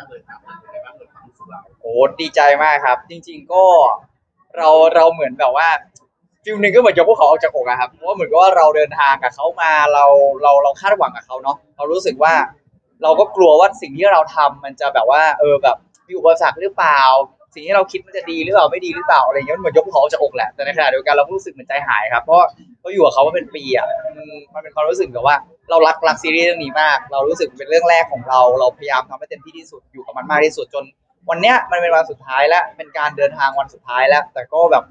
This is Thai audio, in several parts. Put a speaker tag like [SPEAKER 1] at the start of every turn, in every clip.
[SPEAKER 1] างเลยครับเป็นไงบ้างเลยความรู้สึกเรา
[SPEAKER 2] โอ้ดีใจมากครับ จริง ๆก็เราเราเหมือนแบบว่าฟิลหนึ่งก็เหมือนยกพวกเขาออกจากอกอะครับเพราะว่าเหมือนกับว่าเราเดินทางกับเขามาเราเราเราคาดหวังกับเขาเนาะเรารู้สึกว่า เราก็กลัวว่าสิ่งที่เราทำมันจะแบบว่า เออแบบมีอุปสรรคหรือเปล่า สิ่งที่เราคิดมันจะดีหรือเปล่าไม่ดีหรือเปล่าอะไรเงี้ยมันเหมือนยกเขาออกจากอกแหละแต่ในขณะเดียวกันเราก็รู้สึกเหมือนใจหายครับเพราะเราอยู่กับเขามาเป็นปีอะมันมันเป็นความรู้สึกแบบว่าเรารักรักซีรีส์เรื่องนี้มาก เรารู้สึกเป็นเรื่องแรกของเรา เราพยายามทำให้เต็มที่ที่สุดอยู่กับมันมากที่สุดจน วันเนี้ยมันเป็นวันสุดท้ายแล้วเป็นการเดินทางวันสุดท้ายแล้ว แต่ก็แบบ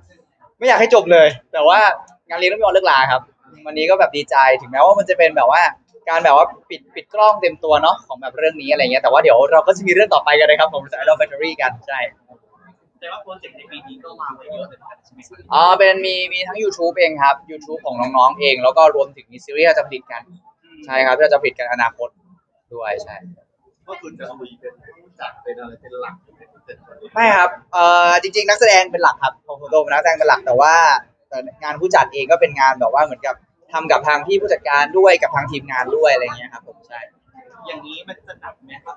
[SPEAKER 2] ไม่อยากให้จบเลย แต่ว่างานเลี้ยงต้องมีวันเลิกลาครับ วันนี้ก็แบบดีใจถึงแม้ว่ามันจะเป็นแบบว่าการแบบว่าปิดปิดกล้องเต็มตัวเนาะของแบบเรื่องนี้อะไรเงี้ยแต่ว่าเดี๋ยวเราก็จะมีเรื่องต่อไปกันนะครับผมจาก Idol Factory กันใช่
[SPEAKER 1] แต่ว่าโปรเจกต์ในปีนี้ก็วางไว้เยอะเหมือนกันใช่ไหม
[SPEAKER 2] อ๋อเป็นมีมีทั้ง YouTube เองครับ YouTube ของน้องๆเอง แล้วก็รวมถึงมีซีรีส์ที่เราจะผลิตกัน ใช่ครับที่เราจะผลิตกันอนาคตด้วยใช่
[SPEAKER 1] ก็คือจะลุยเป็นผู้จัดเป็นอะไรเป็นหลักเป็นเสร็จ
[SPEAKER 2] ไม่ครับเอ่อจริง ๆ นักแสดงเป็นหลักครับของโตเป็นนักแสดงเป็นหลักแต่ว่าแต่งานผู้จัดเองก็เป็นงานแบบว่าเหมือนกับทำกับทางพี่ผู้จัดการด้วยกับทางทีมงานด้วยอะไรอย่างเงี้ยครับผมใช่
[SPEAKER 1] อย่างนี้มันจะหนักไหมครับ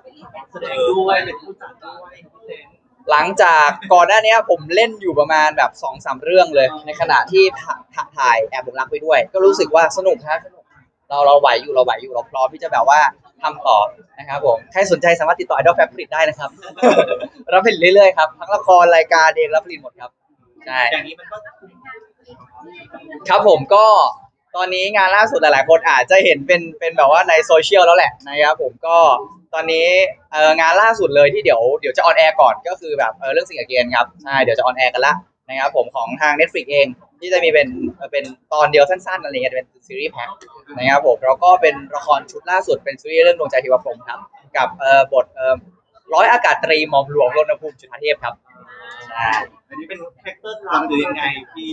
[SPEAKER 1] แสดงด้วยเป็นผู้จัดด้วยพี่เจน
[SPEAKER 2] หลังจากก่อนหน้านี้ผมเล่นอยู่ประมาณแบบสองสามเรื่องเลย ในขณะที่ถ่าถ่าถ่ายแอบผมรักไปด้วย ก็รู้สึกว่าสนุกครับสนุกเราเราไหวอยู่เราไหวอยู่เราพร้อมที่จะแบบว่าทำต่อนะครับผมใครสนใจสามารถติดต่อ Idol Factory ได้นะครับ รับผลิตเรื่อยๆครับทั้งละครรายการเองรับผลิตหมดครับใช่
[SPEAKER 1] อย่างนี้มันก็
[SPEAKER 2] ครับผมก็ ตอนนี้งานล่าสุดหลายๆ คนอาจจะเห็นเป็นเป็นแบบว่าในโซเชียลแล้วแหละนะครับผมก็ตอนนี้เอ่องานล่าสุดเลยที่เดี๋ยวเดี๋ยวจะออนแอร์ก่อนก็คือแบบเออเรื่องสิ่งเกียนครับใช่เดี๋ยวจะออนแอร์กันละนะครับผมของทาง Netflix เองที่จะมีเป็นเออเป็นตอนเดียวสั้นๆอะไรเงี้ยเป็นซีรีส์แพ็คนะครับผมแล้วก็เป็นละครชุดล่าสุดเป็นซีรีส์เรื่องดวงใจเทิวพรหมครับกับเอ่อบทเอ่อร้อยอากาศตรีหมอมหลวงรณภูมิจุฑาเทพครับใช่
[SPEAKER 1] อันนี้เป็นแฟกเตอร์หลักหรือยังไงพี่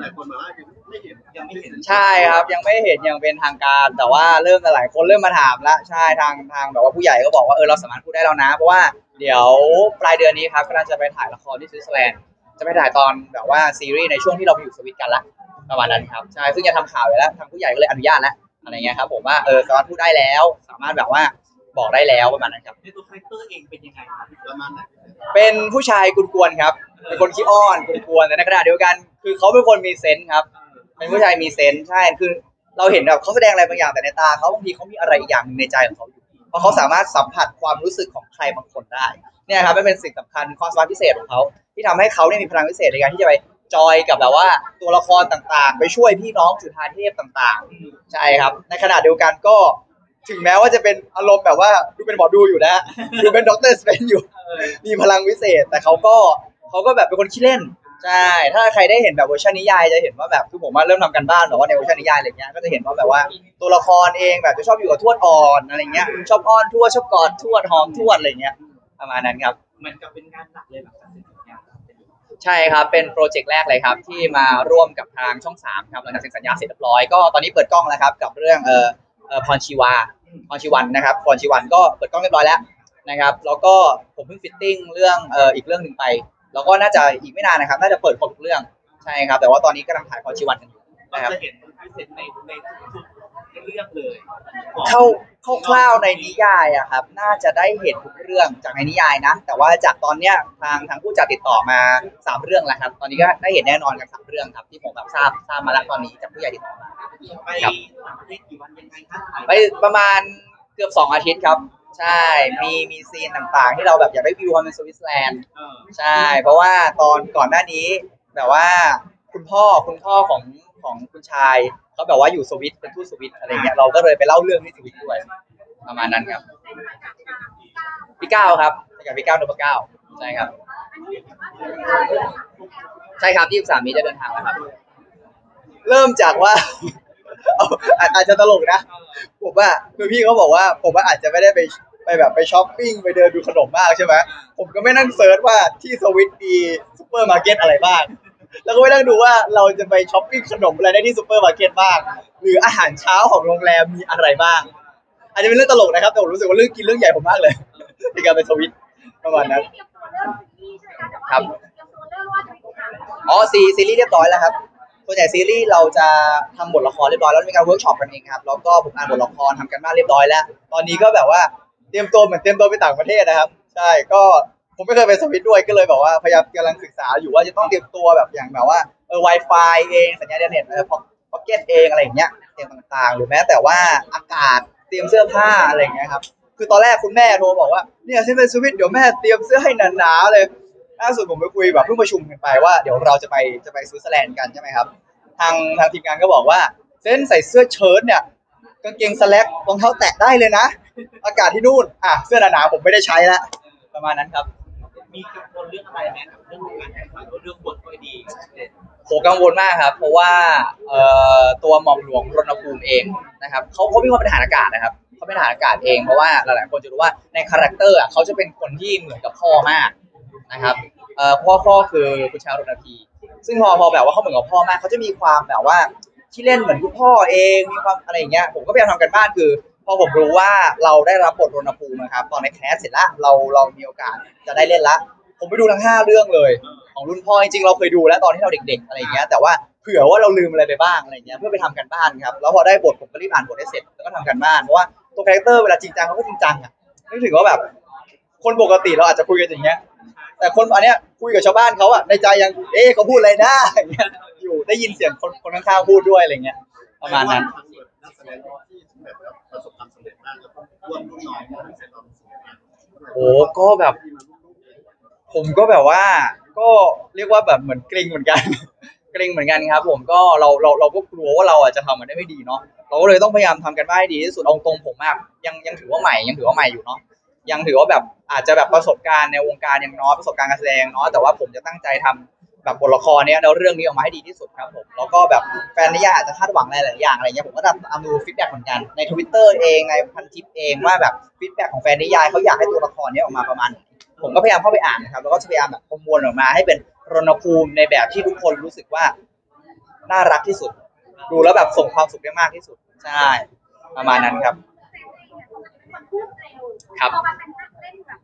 [SPEAKER 1] หลายคนบอกว่ายังไม่เห็นยังไม่เห็น
[SPEAKER 2] ใช่ครับยังไม่เห็นอย่างเป็นทางการ แต่ว่าเริ่มหลายคนเริ่มมาถามแล้วใช่ทางทางแบบว่าผู้ใหญ่ก็บอกว่าเออเราสามารถพูดได้แล้วนะ เพราะว่าเดี๋ยวปลายเดือนนี้ครับก็น่าจะไปถ่ายละครที่สวิตเซอร์แลนด์จะไปถ่ายตอนแบบว่าซีรีส์ในช่วงที่เราไปอยู่สวิตกันละประมาณนั้นครับใช่ซึ่งจะทำข่าวไว้แล้วทางผู้ใหญ่ก็เลยอนุญาตแล้วอะไรเงี้ยครับผมว่าเออสามารถพูดได้แล้ว สามารถแบบว่า บอกได้แล้วประมาณนั้นครับ
[SPEAKER 1] ในตัวแฟกเตอร์เองเป็นยังไงครับประมาณไหน
[SPEAKER 2] เป็นผู้ชายกวนๆครับ เป็นคนขี้อ้อนกวนๆแต่ในขณะเดียวกัน คือเขาเป็นคนมีเซนส์ครับ เป็นผู้ชายมีเซนส์ใช่คือเราเห็นแบบเขาแสดงอะไรบางอย่างแต่ในตาเขาบางทีเขามีอะไรอีกอย่างหนึ่งในใจของเขาอยู่เพราะเขาสามารถสัมผัสความรู้สึกของใครบางคนได้เนี่ยครับมันเป็นสิ่งสำคัญความสามารถพิเศษของเขาที่ทำให้เขาเนี่ยมีพลังพิเศษในการที่จะไปจอยกับแบบว่าตัวละครต่างๆ ไปช่วยพี่น้องจุฑาเทพต่างๆ ใช่ครับ ในขณะเดียวกันก็ ถึงแม้ว่าจะเป็นอารมณ์แบบว่าดูเป็นหมอดูอยู่นะดูเป็นด็อกเตอร์สเปนอยู่ มีพลังวิเศษ แต่เขาก็เขาก็แบบเป็นคนขี้เล่นใช่ถ้าใครได้เห็นแบบเวอร์ชันนิยายจะเห็นว่าแบบคือผมว่าเริ่มทำกันบ้านแบบว่าในเวอร์ชันนิยายอะไรเงี้ยก็จะเห็นว่าแบบว่าตัวละครเองแบบจะชอบอยู่กับทวดอ่อนอะไรเงี้ยชอบอ้อนทวดชอบกอดทวดหอมทวดอะไรเงี้ยประมาณนั้นครับ
[SPEAKER 1] เหมือนกับเป็นงานหนักเลยแบบการเซ็นสัญญา
[SPEAKER 2] ใช่ครับ เป็นโปรเจกต์แรกเลยครับที่มาร่วมกับทางช่อง 3 ครับหลังจากเซ็นสัญญาเสร็จเรียบร้อยก็ตอนนี้เปิดกล้องแล้วครับกับเรื่องเอ่อเอ่อ พรชีวาพรชีวันนะครับพรชีวันก็เปิดกล้องเรียบร้อยแล้วนะครับ แล้วก็ผมเพิ่งฟิตติ้งเรื่องเอ่ออีกเรื่องหนึ่งไป แล้วก็น่าจะอีกไม่นานนะครับ น่าจะเปิดครบทุกเรื่องใช่ครับ แต่ว่าตอนนี้กำลังถ่ายพรชีวันกันอยู่นะครับ
[SPEAKER 1] จะเห็นพิเศษในในทุก ๆเรื่องเลย
[SPEAKER 2] เข้าคร่าวๆในนิยายอะครับ น่าจะได้เห็นทุกเรื่องจากในนิยายนะ แต่ว่าจากตอนเนี้ยทางทางผู้จัดติดต่อมาสามเรื่องแล้วครับ ตอนนี้ก็ได้เห็นแน่นอนกันสามเรื่องครับ ที่ผมแบบทราบทราบมาแล้วตอนนี้จากผู้ใหญ่ติดต่อมา
[SPEAKER 1] ไปต่างประเทศกี่วันยังไงคะถ่าย
[SPEAKER 2] ไปประมาณเกือบสองอาทิตย์ครับ ใช่มีมีซีนต่างๆ ที่เราแบบอยากได้วิวความเป็นสวิตเซอร์แลนด์
[SPEAKER 1] เออ
[SPEAKER 2] ใช่ เพราะว่าตอนก่อนหน้านี้แบบว่าคุณพ่อคุณพ่อของ ของคุณชายเขาแบบว่าอยู่สวิตเป็นทูตสวิตอะไรเงี้ยเราก็เลยไปเล่าเรื่องที่สวิตด้วยประมาณนั้นครับพี่ก้าวครับไปกับพี่ก้าวนพเก้าใช่ครับใช่ครับที่สามนี้จะเดินทางแล้วครับ เริ่มจากว่าอาจอาจจะตลกนะผมว่าคือพี่เขาบอกว่า ผมว่าอาจจะไม่ได้ไปไปแบบไปช้อปปิ้งไปเดินดูขนมมากใช่ไหมผมก็ไม่นั่งเซิร์ชว่าที่สวิตมีซูเปอร์มาร์เก็ตอะไรบ้าง แล้วก็ไม่นั่งดูว่าเราจะไปช้อปปิ้งขนมอะไรได้ที่ซูเปอร์มาร์เก็ตบ้าง หรืออาหารเช้าของโรงแรมมีอะไรบ้าง อาจจะเป็นเรื่องตลกนะครับ แต่ผมรู้สึกว่าเรื่องกินเรื่องใหญ่ผมมากเลย ในการไปสวิตประมาณนั้น ครับ อ๋อซีซีรีส์เรียบร้อยแล้วครับส่วนใหญ่ซีรีส์เราจะทำบทละครเรียบร้อยแล้วมีการเวิร์กช็อปกันเองครับ แล้วก็ผมอ่านบทละครทำกันบ้านเรียบร้อยแล้ว ตอนนี้ก็แบบว่าเตรียมตัวเหมือนเตรียมตัวไปต่างประเทศนะครับ ใช่ ก็ ผมไม่เคยไปสวิตด้วยก็เลยแบบว่าพยายามกำลังศึกษาอยู่ว่าจะต้องเตรียมตัวแบบอย่างแบบว่าเออ Wi-Fi เองสัญญาณอินเทอร์เน็ตเออพ็อกเก็ตเองอะไรอย่างเงี้ยเตรียมต่างๆ หรือแม้แต่ว่าอากาศเตรียมเสื้อผ้าอะไรอย่างเงี้ยครับคือตอนแรกคุณแม่โทรบอกว่าเนี่ยฉันเป็นสวิตเดี๋ยวแม่เตรียมเสื้อให้หนาๆเลยล่าสุดผมไปคุยแบบเพิ่งประชุมกันไปว่าเดี๋ยวเราจะไปจะไปสวิตเซอร์แลนด์กันใช่ไหมครับ ทางทางทีมงานก็บอกว่า เส้นใส่เสื้อเชิ้ตเนี่ยกางเกงสแล็กรองเท้าแตะได้เลยนะ อากาศที่นู่นอะเสื้อหนาๆผมไม่ได้ใช้ละประมาณนั้นครับ
[SPEAKER 1] มีกังวลเรื่องอะไรไหมกับเรื่องของการแข่งขันหรือเรื่องบทก็ดี
[SPEAKER 2] โหกังวลมากครับ เพราะว่าเอ่อตัวหม่อมหลวงรณภูมิเองนะครับเขาเขามีความเป็นทหารอากาศนะครับเขาเป็นทหารอากาศเองเพราะว่าหลายๆคนจะรู้ว่าในคาแรคเตอร์อะเขาจะเป็นคนที่เหมือนกับพ่อมากนะครับเอ่อพ่อพ่อคือคุณชายรณพีซึ่งพอพอแบบว่าเขาเหมือนกับพ่อมากเขาจะมีความแบบว่าที่เล่นเหมือนคุณพ่อเองมีความอะไรอย่างเงี้ยผมก็พยายามทำกันบ้านคือ พอผมรู้ว่าเราได้รับบทรณภูมินะครับ ตอนในแคสเสร็จละเราเรามีโอกาสจะได้เล่นละ ผมไปดูทั้งห้าเรื่องเลย ของรุ่นพ่อจริงๆเราเคยดูแล้วตอนที่เราเด็ก ๆ อะไรอย่างเงี้ยแต่ว่าเผื่อว่าเราลืมอะไรไปบ้างอะไรเงี้ยเพื่อไปทำกันบ้านครับแล้วพอได้บทผมก็รีบอ่านบทให้เสร็จแล้วก็ทำกันบ้านเพราะว่าตัวคาแรคเตอร์เวลาจริงจังเขาก็จริงจังอะนึกถึงว่าแบบ คนปกติเราอาจจะคุยกันอย่างเงี้ยแต่คนอันเนี้ยคุยกับชาวบ้านเขาอะในใจยังเอ๊ะเขาพูดอะไรนะอย่างเงี้ยอยู่ได้ยินเสียงคนคนข้างๆพูดด้วยอะไรเงี้ยประมาณนั้น
[SPEAKER 1] แบบประสบความสำเร็จมากแล้วก็ร่วมรุ่นน้อยมากเสร็จตอนสูงมาก
[SPEAKER 2] โอ้ก็แบบ ผมก็แบบว่า ก็เรียกว่าแบบเหมือนเกรงเหมือนกัน เกรงเหมือนกันครับ ผมก็เราเราเราก็กลัวว่าเราอาจจะทำมันได้ไม่ดีเนาะเราก็เลยต้องพยายามทำกันบ้านให้ดีที่สุดเอาตรงผมมากยังยังถือว่าใหม่ยังถือว่าใหม่อยู่เนาะยังถือว่าแบบอาจจะแบบประสบการณ์ในวงการยังน้อยประสบการณ์การแสดงยังน้อยแต่ว่าผมจะตั้งใจทำ แบบบทละครเนี้ยแล้วเรื่องนี้ออกมาให้ดีที่สุดครับผมแล้วก็แบบแฟนนิยายอาจจะคาดหวังหลายๆอย่างอะไรเงี้ยผมก็ตามตามดูฟีดแบ็กเหมือนกันในทวิตเตอร์เองในพันทิปเองว่าแบบฟีดแบ็กของแฟนนิยายเขาอยากให้ตัวละครเนี้ยออกมาประมาณไหนผมก็พยายามเข้าไปอ่านนะครับแล้วก็จะพยายามแบบประมวลออกมาให้เป็นรณภูมิในแบบที่ทุกคนรู้สึกว่าน่ารักที่สุด ดูแล้วแบบส่งความสุขได้มากที่สุดใช่ประมาณนั้นครับ ครับ
[SPEAKER 3] พอมาเป็นนักเล่นแบบ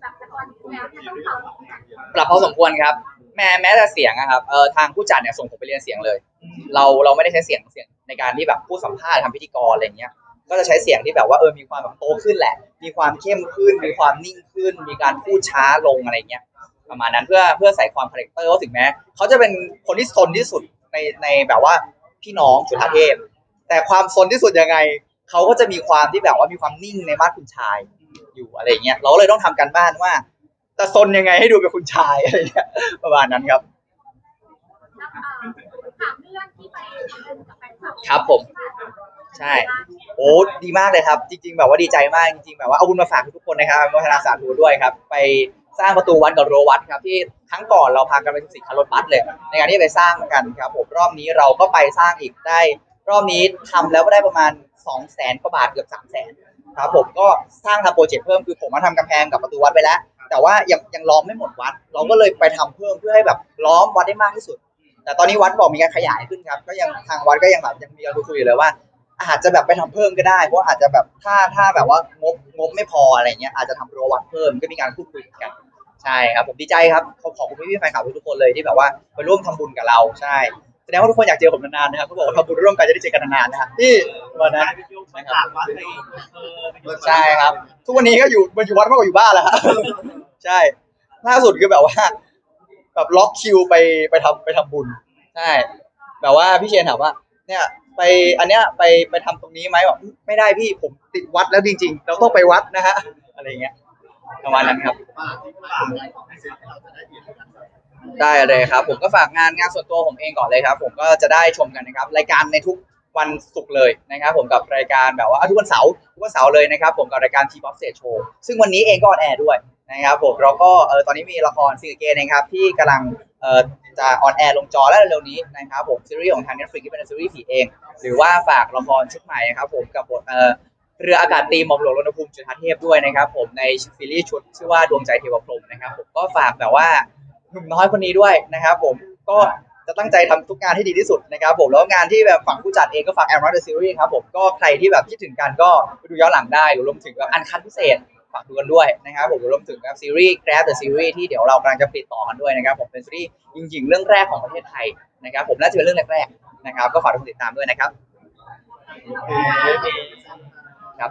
[SPEAKER 3] แบบละครแล้วเนี่ยต้องปรับ
[SPEAKER 2] ปรับพอสมควรครับ แม้แม้แต่เสียงอะครับเออทางผู้จัดเนี่ยส่งผมไปเรียนเสียงเลย เราเราไม่ได้ใช้เสียงเสียงในการที่แบบพูดสัมภาษณ์ทำพิธีกรอะไรเงี้ยก็จะใช้เสียงที่แบบว่าเออมีความแบบโตขึ้นแหละ มีความเข้มขึ้น มีความนิ่งขึ้น มีการพูดช้าลงอะไรเงี้ยประมาณนั้นเพื่อเพื่อใส่ความคาแรคเตอร์ว่าถึงแม้เขาจะเป็นคนที่ซนที่สุดในในแบบว่าพี่น้องจุฬาเทพ แต่ความซนที่สุดยังไงเขาก็จะมีความที่แบบว่ามีความนิ่งในมาตรคุณชายอยู่อะไรเงี้ยเราก็เลยต้องทำกันบ้านว่า จะซนยังไงให้ดูเป็นคุณชายอะไรเงี้ยประมาณนั้นครับ
[SPEAKER 3] แล้วเอ่อถามเรื่องที่ไปทำบุญกับแฟนคลับ
[SPEAKER 2] ครับผม ใช่ โอ้ดีมากเลยครับ จริง ๆ แบบว่าดีใจมากจริงๆแบบว่าเอาบุญมาฝากทุกคนนะครับอนุโมทนาสาธุด้วยครับ ไปสร้างประตูวัดกับโรวัดครับ ที่ครั้งก่อนเราพากันไปสิบคันรถบัสเลย ในการที่ไปสร้างกันครับผมรอบนี้เราก็ไปสร้างอีกได้ รอบนี้ทำแล้วก็ได้ประมาณ2องแสนกว่าบาทเกือบ3ามแสนครับผมก็สร้างทำโปรเจกต์เพิ่มคือผมมาทำกำแพงกับประตูวัดไปแล้ว แต่ว่ายังยังล้อมไม่หมดวัด เราก็เลยไปทำเพิ่มเพื่อให้แบบล้อมวัดได้มากที่สุด แต่ตอนนี้วัดบอกมีการขยายขึ้นครับ ก็ยังทางวัดก็ยังแบบยังมีการคุยอยู่เลยว่า อาจจะแบบไปทำเพิ่มก็ได้ เพราะอาจจะแบบถ้าถ้าแบบว่างบงบไม่พออะไรเงี้ยอาจจะทำรั้ววัดเพิ่มก็มีการพูดคุยกันใช่ครับผมดีใจครับขอขอบคุณพี่ๆแฟนคลับทุกๆคนเลยที่แบบว่าไปร่วมทำบุญกับเราใช่แสดงว่าทุกคนอยากเจอผมนานๆนะครับเขาบอกว่าทำบุญร่วมกันจะได้เจอกันนานๆนะครับที่วันนั้น
[SPEAKER 1] ไปโยงไปต่างวัดไปเออไปอยู่
[SPEAKER 2] ใช่ครับ ทุกวันนี้ก็อยู่มันอยู่วัดมากกว่าอยู่บ้านแล้วครับ ใช่ล่าสุดคือแบบว่า แบบล็อกคิวไปไปทำไปทำบุญใช่แบบว่าพี่เชนถามว่า เนี่ย ไปอันเนี้ยไปไปทำตรงนี้ไหมบอกไม่ได้พี่ผมติดวัดแล้วจริงๆ เราต้องไปวัดนะฮะอะไรเงี้ยประมาณนั้นครับ
[SPEAKER 1] ได้เล
[SPEAKER 2] ยครับ ผมก็ฝากงานงานส่วนตัวผมเองก่อนเลยครับ ผมก็จะได้ชมกันนะครับ รายการในทุกวันศุกร์เลยนะครับ ผมกับรายการแบบว่าอะทุกวันเสาร์ทุกวันเสาร์เลยนะครับ ผมกับรายการทีป๊อปเซโชว์ซึ่งวันนี้เองก็ออนแอร์ด้วย นะครับผมเราก็เออตอนนี้มีละครซีรีส์เกนนะครับที่กำลังเออจะออนแอร์ลงจอแล้วเร็วๆนี้นะครับผมซีรีส์ของทาง Netflix ที่เป็นซีรีส์ผีเอง หรือว่าฝากละครชุดใหม่นะครับผมกับบทเออเรืออากาศตรีหม่อมหลวงรณภูมิจุฑาเทพด้วยนะครับผมในซีรีส์ชุดชื่อว่าดวงใจเทวพรหมนะครับผมก็ฝากแบบว่าหนุ่มน้อยคนนี้ด้วยนะครับผมก็จะตั้งใจทำทุกงานให้ดีที่สุดนะครับผมแล้วงานที่แบบฝั่งผู้จัดเองก็ฝากแอมรอดซีรีส์ครับผมก็ใครที่แบบคิดถึงกันก็ไปดูย้อนหลังได้หรือรวมถึงแบบอันคัดพิเศษ ฝากดูกันด้วยนะครับผมรวมถึงกับซีรีส์ Grab the Series ที่เดี๋ยวเรากำลังจะปิดต่อกันด้วยนะครับผมเป็นซีรีส์ยิงๆเรื่องแรกของประเทศไทยนะครับผมน่าจะเป็นเรื่องแรกๆนะครับ ก็ฝากทุกคนติดตามด้วยนะครับครับ